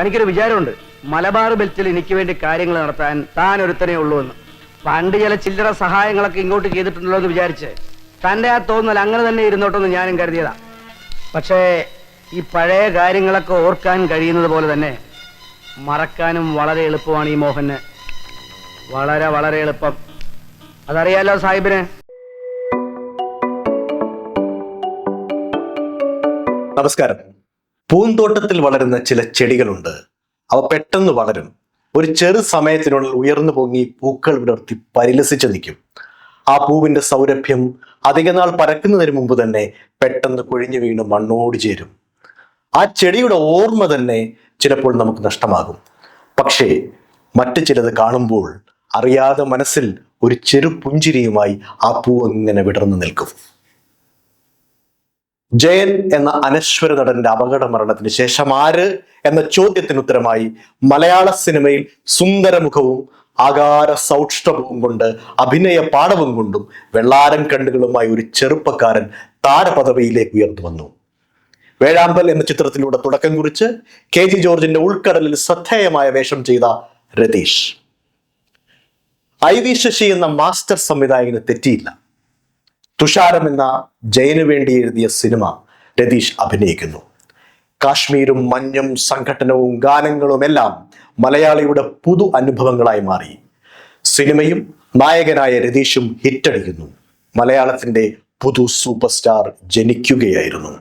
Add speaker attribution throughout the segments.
Speaker 1: തനിക്കൊരു വിചാരമുണ്ട്. മലബാർ ബെൽറ്റിൽ എനിക്ക് വേണ്ടി കാര്യങ്ങൾ നടത്താൻ താൻ ഒരുത്തനേ ഉള്ളൂ എന്ന്. പണ്ട് ചില ചില്ലറ സഹായങ്ങളൊക്കെ ഇങ്ങോട്ട് ചെയ്തിട്ടുണ്ടല്ലോ എന്ന് വിചാരിച്ച് തന്റെ ആ തോന്നൽ അങ്ങനെ തന്നെ ഇരുന്നോട്ടെന്ന് ഞാനും കരുതിയതാ. പക്ഷേ ഈ പഴയ കാര്യങ്ങളൊക്കെ ഓർക്കാൻ കഴിയുന്നത് പോലെ തന്നെ മറക്കാനും വളരെ എളുപ്പമാണ് ഈ മോഹന്. വളരെ വളരെ എളുപ്പം. അതറിയാലോ സാഹിബിന്?
Speaker 2: നമസ്കാരം. പൂന്തോട്ടത്തിൽ വളരുന്ന ചില ചെടികളുണ്ട്. അവ പെട്ടെന്ന് വളരും. ഒരു ചെറു സമയത്തിനുള്ളിൽ ഉയർന്നു പൊങ്ങി പൂക്കൾ വിടർത്തി പരിലസിച്ച് നിൽക്കും. ആ പൂവിന്റെ സൗരഭ്യം അധികനാൾ പരക്കുന്നതിന് മുമ്പ് തന്നെ പെട്ടെന്ന് കൊഴിഞ്ഞു വീണ് മണ്ണോട് ചേരും. ആ ചെടിയുടെ ഓർമ്മ തന്നെ ചിലപ്പോൾ നമുക്ക് നഷ്ടമാകും. പക്ഷേ മറ്റു ചിലത് കാണുമ്പോൾ അറിയാതെ മനസ്സിൽ ഒരു ചെറു പുഞ്ചിരിയുമായി ആ പൂ ഇങ്ങനെ വിടർന്നു നിൽക്കും. ജയൻ എന്ന അനശ്വര നടന്റെ അപകട മരണത്തിന് ശേഷം ആര് എന്ന ചോദ്യത്തിന് ഉത്തരമായി മലയാള സിനിമയിൽ സുന്ദരമുഖവും ആകാര സൗഷ്ടവും കൊണ്ട് അഭിനയ പാടവും കൊണ്ടും വെള്ളാരം കണ്ണുകളുമായി ഒരു ചെറുപ്പക്കാരൻ താരപദവിയിലേക്ക് ഉയർന്നു വന്നു. വേഴാമ്പൽ എന്ന ചിത്രത്തിലൂടെ തുടക്കം കുറിച്ച് കെ ജി ജോർജിന്റെ ഉൾക്കടലിൽ ശ്രദ്ധേയമായ വേഷം ചെയ്ത രതീഷ്. ഐ വി ശശി എന്ന മാസ്റ്റർ സംവിധായകന് തെറ്റിയില്ല. തുഷാരം എന്ന ജയന് വേണ്ടി എഴുതിയ സിനിമ രതീഷ് അഭിനയിക്കുന്നു. കാശ്മീരും മഞ്ഞും സംഘട്ടനവും ഗാനങ്ങളും എല്ലാം മലയാളിയുടെ പുതു അനുഭവങ്ങളായി മാറി. സിനിമയും നായകനായ രതീഷും ഹിറ്റടിക്കുന്നു. മലയാളത്തിന്റെ പുതു സൂപ്പർ സ്റ്റാർ ജനിക്കുകയായിരുന്നു.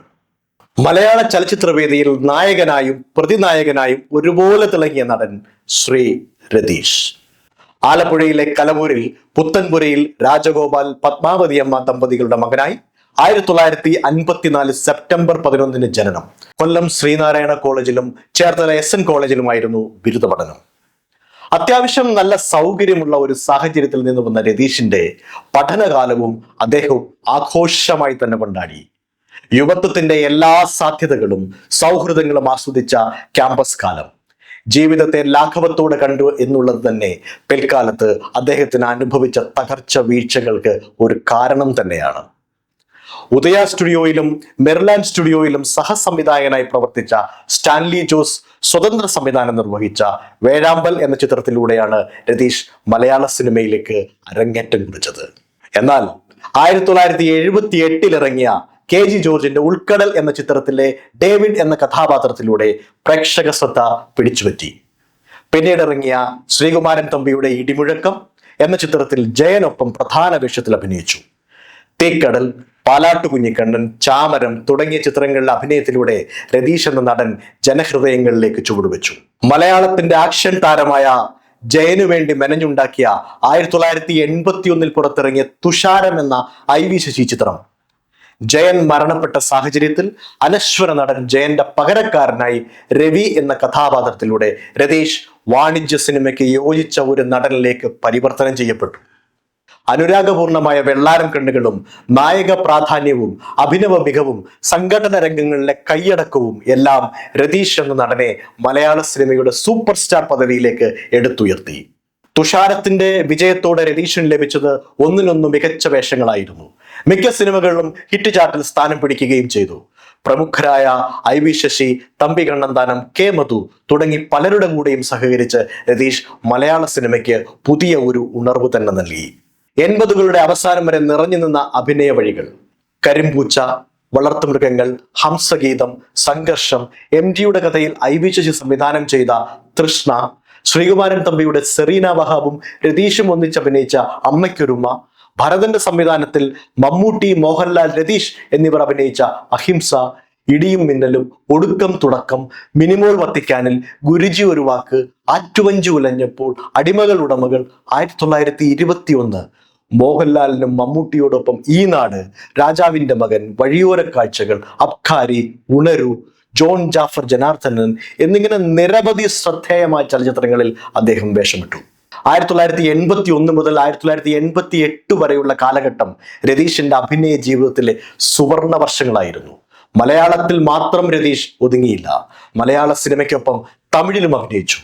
Speaker 2: മലയാള ചലച്ചിത്രവേദിയിൽ നായകനായും പ്രതിനായകനായും ഒരുപോലെ തിളങ്ങിയ നടൻ ശ്രീ രതീഷ്. ആലപ്പുഴയിലെ കലവൂരിൽ പുത്തൻപുരയിൽ രാജഗോപാൽ പത്മാവതി അമ്മ ദമ്പതികളുടെ മകനായി ആയിരത്തി തൊള്ളായിരത്തി അൻപത്തിനാല് സെപ്റ്റംബർ പതിനൊന്നിന് ജനനം. കൊല്ലം ശ്രീനാരായണ കോളേജിലും ചേർത്തല എസ് എൻ കോളേജിലുമായിരുന്നു ബിരുദ പഠനം. അത്യാവശ്യം നല്ല സൗകര്യമുള്ള ഒരു സാഹചര്യത്തിൽ നിന്ന് വന്ന രതീഷിന്റെ പഠനകാലവും അദ്ദേഹം ആഘോഷമായി തന്നെ കൊണ്ടാടി. യുവത്വത്തിന്റെ എല്ലാ സാധ്യതകളും സൗഹൃദങ്ങളും ആസ്വദിച്ച ക്യാമ്പസ് കാലം. ജീവിതത്തെ ലാഘവത്തോടെ കണ്ടു എന്നുള്ളത് തന്നെ പിൽക്കാലത്ത് അദ്ദേഹത്തിന് അനുഭവിച്ച തകർച്ച വീഴ്ചകൾക്ക് ഒരു കാരണം തന്നെയാണ്. ഉദയ സ്റ്റുഡിയോയിലും മെർലാൻഡ് സ്റ്റുഡിയോയിലും സഹസംവിധായകനായി പ്രവർത്തിച്ച സ്റ്റാൻലി ജോസ് സ്വതന്ത്ര സംവിധാനം നിർവഹിച്ച വേഴാമ്പൽ എന്ന ചിത്രത്തിലൂടെയാണ് രതീഷ് മലയാള സിനിമയിലേക്ക് അരങ്ങേറ്റം കുറിച്ചത്. എന്നാൽ ആയിരത്തി തൊള്ളായിരത്തി എഴുപത്തി എട്ടിൽ ഇറങ്ങിയ കെ ജി ജോർജിന്റെ ഉൾക്കടൽ എന്ന ചിത്രത്തിലെ ഡേവിഡ് എന്ന കഥാപാത്രത്തിലൂടെ പ്രേക്ഷക ശ്രദ്ധ പിടിച്ചുപറ്റി. പിന്നീട് ഇറങ്ങിയ ശ്രീകുമാരൻ തമ്പിയുടെ ഇടിമുഴക്കം എന്ന ചിത്രത്തിൽ ജയനൊപ്പം പ്രധാന വേഷത്തിൽ അഭിനയിച്ചു. തീക്കടൽ പാലാട്ടു കുഞ്ഞിക്കണ്ണൻ ചാമരം തുടങ്ങിയ ചിത്രങ്ങളിലെ അഭിനയത്തിലൂടെ രതീഷ് എന്ന നടൻ ജനഹൃദയങ്ങളിലേക്ക് ചുവടുവെച്ചു. മലയാളത്തിന്റെ ആക്ഷൻ താരമായ ജയനു വേണ്ടി മെനഞ്ഞുണ്ടാക്കിയ ആയിരത്തി തൊള്ളായിരത്തി എൺപത്തി ഒന്നിൽ പുറത്തിറങ്ങിയ തുഷാരം എന്ന ഐ വി ശശി ചിത്രം ജയൻ മരണപ്പെട്ട സാഹചര്യത്തിൽ അനശ്വര നടൻ ജയന്റെ പകരക്കാരനായി രവി എന്ന കഥാപാത്രത്തിലൂടെ രതീഷ് വാണിജ്യ സിനിമയ്ക്ക് യോജിച്ച ഒരു നടനിലേക്ക് പരിവർത്തനം ചെയ്യപ്പെട്ടു. അനുരാഗപൂർണമായ വെള്ളാരം കണ്ണുകളും നായക പ്രാധാന്യവും അഭിനവ മികവും സംഘടന രംഗങ്ങളിലെ കൈയടക്കവും എല്ലാം രതീഷ് എന്ന നടനെ മലയാള സിനിമയുടെ സൂപ്പർ സ്റ്റാർ പദവിയിലേക്ക് എടുത്തുയർത്തി. തുഷാരത്തിന്റെ വിജയത്തോടെ രതീഷിന് ലഭിച്ചത് ഒന്നിനൊന്ന് മികച്ച വേഷങ്ങളായിരുന്നു. മിക്ക സിനിമകളിലും ഹിറ്റ് ചാർട്ടിൽ സ്ഥാനം പിടിക്കുകയും ചെയ്തു. പ്രമുഖരായ I V Sasi Thampi Kannanthanam K Madhu തുടങ്ങി പലരുടെ കൂടെയും സഹകരിച്ച് രതീഷ് മലയാള സിനിമയ്ക്ക് പുതിയ ഒരു ഉണർവ് തന്നെ നൽകി. എൺപതുകളുടെ അവസാനം വരെ നിറഞ്ഞു നിന്ന അഭിനയ വഴികൾ. കരിമ്പൂച്ച വളർത്തുമൃഗങ്ങൾ ഹംസഗീതം സംഘർഷം എം ജിയുടെ കഥയിൽ ഐ വി ശശി സംവിധാനം ചെയ്ത തൃഷ്ണ ശ്രീകുമാരൻ തമ്പിയുടെ സെറീന വഹാബും രതീഷും ഒന്നിച്ച് അഭിനയിച്ച അമ്മയ്ക്കൊരുമ ഭരതന്റെ സംവിധാനത്തിൽ മമ്മൂട്ടി മോഹൻലാൽ രതീഷ് എന്നിവർ അഭിനയിച്ച അഹിംസ ഇടിയും മിന്നലും ഒടുക്കം തുടക്കം മിനിമോൾ വത്തിക്കാനിൽ ഗുരുജി ഒരു വാക്ക് ആറ്റുവഞ്ചു ഉലഞ്ഞപ്പോൾ അടിമകൾ ഉടമകൾ ആയിരത്തി തൊള്ളായിരത്തി ഇരുപത്തി ഒന്ന് മോഹൻലാലിനും മമ്മൂട്ടിയോടൊപ്പം ഈ നാട് രാജാവിന്റെ മകൻ വഴിയോര കാഴ്ചകൾ അബ്ഖാരി ഉണരു ജോൺ ജാഫർ ജനാർദ്ദനൻ എന്നിങ്ങനെ നിരവധി ശ്രദ്ധേയമായ ചലച്ചിത്രങ്ങളിൽ അദ്ദേഹം വേഷമിട്ടു. ആയിരത്തി തൊള്ളായിരത്തി എൺപത്തി ഒന്ന് മുതൽ ആയിരത്തി തൊള്ളായിരത്തി എൺപത്തി എട്ട് വരെയുള്ള കാലഘട്ടം രതീഷിന്റെ അഭിനയ ജീവിതത്തിലെ സുവർണ വർഷങ്ങളായിരുന്നു. മലയാളത്തിൽ മാത്രം രതീഷ് ഒതുങ്ങിയില്ല. മലയാള സിനിമയ്ക്കൊപ്പം തമിഴിലും അഭിനയിച്ചു.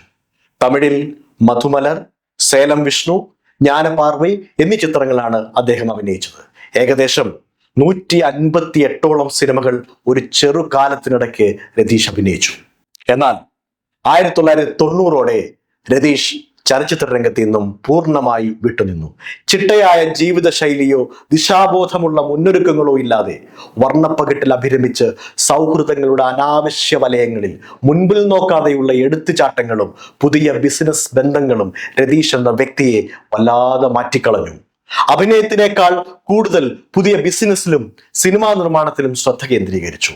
Speaker 2: തമിഴിൽ മധുമലർ സേലം വിഷ്ണു ജ്ഞാനപാർവൈ എന്നീ ചിത്രങ്ങളാണ് അദ്ദേഹം അഭിനയിച്ചത്. ഏകദേശം നൂറ്റി അൻപത്തി എട്ടോളം സിനിമകൾ ഒരു ചെറുകാലത്തിനിടയ്ക്ക് രതീഷ് അഭിനയിച്ചു. എന്നാൽ ആയിരത്തി തൊള്ളായിരത്തി തൊണ്ണൂറോടെ രതീഷ് ചലച്ചിത്ര രംഗത്ത് നിന്നും പൂർണമായി വിട്ടുനിന്നു. ചിട്ടയായ ജീവിതശൈലിയോ ദിശാബോധമുള്ള മുന്നൊരുക്കങ്ങളോ ഇല്ലാതെ വർണപ്പകിട്ടിൽ അഭിരമിച്ച് സൗഹൃദങ്ങളുടെ അനാവശ്യ വലയങ്ങളിൽ മുൻപിൽ നോക്കാതെയുള്ള എടുത്തുചാട്ടങ്ങളും പുതിയ ബിസിനസ് ബന്ധങ്ങളും രതീഷ് എന്ന വ്യക്തിയെ വല്ലാതെ മാറ്റിക്കളഞ്ഞു. അഭിനയത്തിനേക്കാൾ കൂടുതൽ പുതിയ ബിസിനസ്സിലും സിനിമാ നിർമ്മാണത്തിലും ശ്രദ്ധ കേന്ദ്രീകരിച്ചു.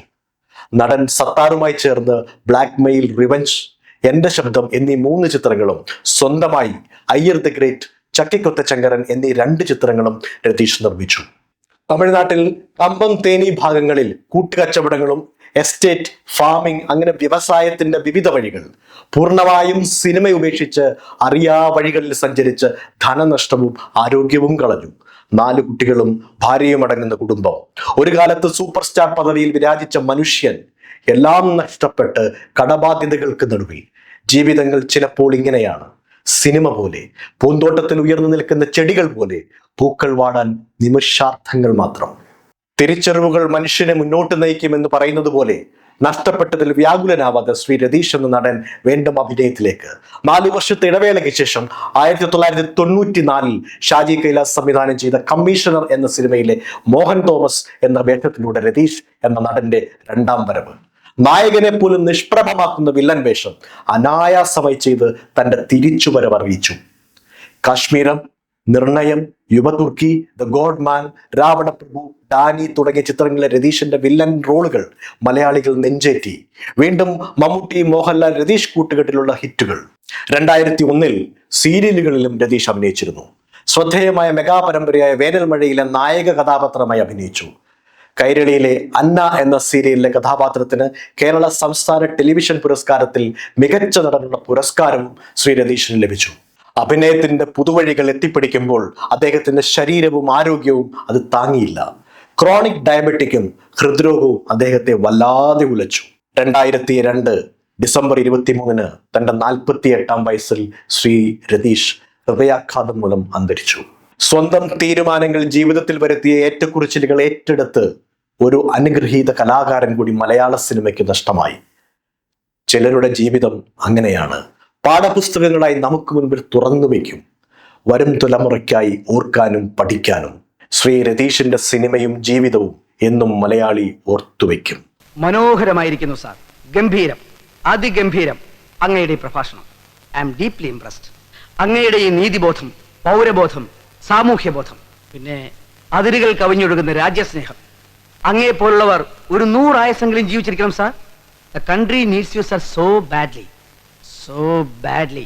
Speaker 2: നടൻ സത്താറുമായി ചേർന്ന് ബ്ലാക്ക് മെയിൽ റിവഞ്ച് എന്റെ ശബ്ദം എന്നീ മൂന്ന് ചിത്രങ്ങളും സ്വന്തമായി അയ്യർ ദ ഗ്രേറ്റ് ചക്കിക്കൊത്ത ചങ്കരൻ എന്നീ രണ്ട് ചിത്രങ്ങളും രതീഷ് നിർമ്മിച്ചു. തമിഴ്നാട്ടിൽ കമ്പം തേനി ഭാഗങ്ങളിൽ കൂട്ടുകച്ചവടങ്ങളും എസ്റ്റേറ്റ് ഫാമിംഗ് അങ്ങനെ വ്യവസായത്തിന്റെ വിവിധ വഴികൾ പൂർണമായും സിനിമ ഉപേക്ഷിച്ച് അറിയാ വഴികളിൽ സഞ്ചരിച്ച് ധനനഷ്ടവും ആരോഗ്യവും കളഞ്ഞു. നാല് കുട്ടികളും ഭാര്യയും അടങ്ങുന്ന കുടുംബം. ഒരു കാലത്ത് സൂപ്പർ സ്റ്റാർ പദവിയിൽ വിരാജിച്ച മനുഷ്യൻ എല്ലാം നഷ്ടപ്പെട്ട് കടബാധ്യതകൾക്ക് നടുവിൽ. ജീവിതങ്ങൾ ചിലപ്പോൾ ഇങ്ങനെയാണ്. സിനിമ പോലെ പൂന്തോട്ടത്തിൽ ഉയർന്നു നിൽക്കുന്ന ചെടികൾ പോലെ പൂക്കൾ വാടാൻ നിമിഷാർത്ഥങ്ങൾ മാത്രം. തിരിച്ചറിവുകൾ മനുഷ്യനെ മുന്നോട്ട് നയിക്കുമെന്ന് പറയുന്നത് പോലെ നഷ്ടപ്പെട്ടതിൽ വ്യാകുലനാവാതെ ശ്രീ രതീഷ് എന്ന നടൻ വീണ്ടും അഭിനയത്തിലേക്ക്. നാല് വർഷത്തെ ഇടവേളയ്ക്ക് ശേഷം ആയിരത്തി തൊള്ളായിരത്തി തൊണ്ണൂറ്റി നാലിൽ ഷാജി കൈലാസ് സംവിധാനം ചെയ്ത കമ്മീഷണർ എന്ന സിനിമയിലെ മോഹൻ തോമസ് എന്ന വേഷത്തിലൂടെ രതീഷ് എന്ന നടന്റെ രണ്ടാം വരവ്. നായകനെ പോലും നിഷ്പ്രഭമാക്കുന്ന വില്ലൻ വേഷം അനായാസമായി ചെയ്ത് തന്റെ തിരിച്ചുവരവ് അറിയിച്ചു. Kashmeeram Nirnayam Yuvathurki the godman Ravanaprabhu Danny തുടങ്ങിയ ചിത്രങ്ങളിലെ രതീഷിന്റെ വില്ലൻ റോളുകൾ മലയാളികൾ നെഞ്ചേറ്റി. വീണ്ടും മമ്മൂട്ടി മോഹൻലാൽ രതീഷ് കൂട്ടുകെട്ടിലുള്ള ഹിറ്റുകൾ. രണ്ടായിരത്തി ഒന്നിൽ സീരിയലുകളിലും രതീഷ് അഭിനയിച്ചിരുന്നു. ശ്രദ്ധേയമായ മെഗാ പരമ്പരയായ വേനൽമഴയിലെ നായക കഥാപാത്രമായി അഭിനയിച്ചു. കൈരളിയിലെ അന്ന എന്ന സീരിയലിലെ കഥാപാത്രത്തിന് കേരള സംസ്ഥാന ടെലിവിഷൻ പുരസ്കാരത്തിൽ മികച്ച നടനുള്ള പുരസ്കാരവും ശ്രീ രതീഷിന് ലഭിച്ചു. അഭിനയത്തിന്റെ പുതുവഴികൾ എത്തിപ്പിടിക്കുമ്പോൾ അദ്ദേഹത്തിന്റെ ശരീരവും ആരോഗ്യവും അത് താങ്ങിയില്ല. ക്രോണിക് ഡയബറ്റിക്കും ഹൃദ്രോഗവും അദ്ദേഹത്തെ വല്ലാതെ ഉലച്ചു. രണ്ടായിരത്തി രണ്ട് ഡിസംബർ ഇരുപത്തിമൂന്നിന് തന്റെ നാൽപ്പത്തി എട്ടാം വയസ്സിൽ ശ്രീ രതീഷ് ഹൃദയാഘാതം മൂലം അന്തരിച്ചു. സ്വന്തം തീരുമാനങ്ങൾ ജീവിതത്തിൽ വരുത്തിയ ഏറ്റക്കുറിച്ചിലുകൾ ഏറ്റെടുത്ത് ഒരു അനുഗ്രഹീത കലാകാരൻ കൂടി മലയാള സിനിമയ്ക്ക് നഷ്ടമായി. ചിലരുടെ ജീവിതം അങ്ങനെയാണ്. പാഠപുസ്തകങ്ങളായി നമുക്ക് മുൻപിൽ തുറന്നു വയ്ക്കും. വരും തലമുറയ്ക്കായി ഓർക്കാനും പഠിക്കാനും. ശ്രീ രതീഷിന്റെ സിനിമയും ജീവിതവും എന്നും മലയാളി ഓർത്തുവെക്കും
Speaker 1: മനോഹരമായിരിക്കുന്നു സാർ. ഗംഭീരം. അതിഗംഭീരം. അങ്ങയുടെ പ്രഭാഷണം. ഐ എം ഡീപ്ലി ഇംപ്രസ്ഡ് അങ്ങയുടെ ഈ നീതിബോധം പൗരബോധം സാമൂഹ്യബോധം പിന്നെ അതിരുകൾ കവിഞ്ഞൊഴുകുന്ന രാജ്യസ്നേഹം. അങ്ങയെ പോലുള്ളവർ ഒരു നൂറായസെങ്കിലും ജീവിച്ചിരിക്കണം sir. The country needs you sir so badly so badly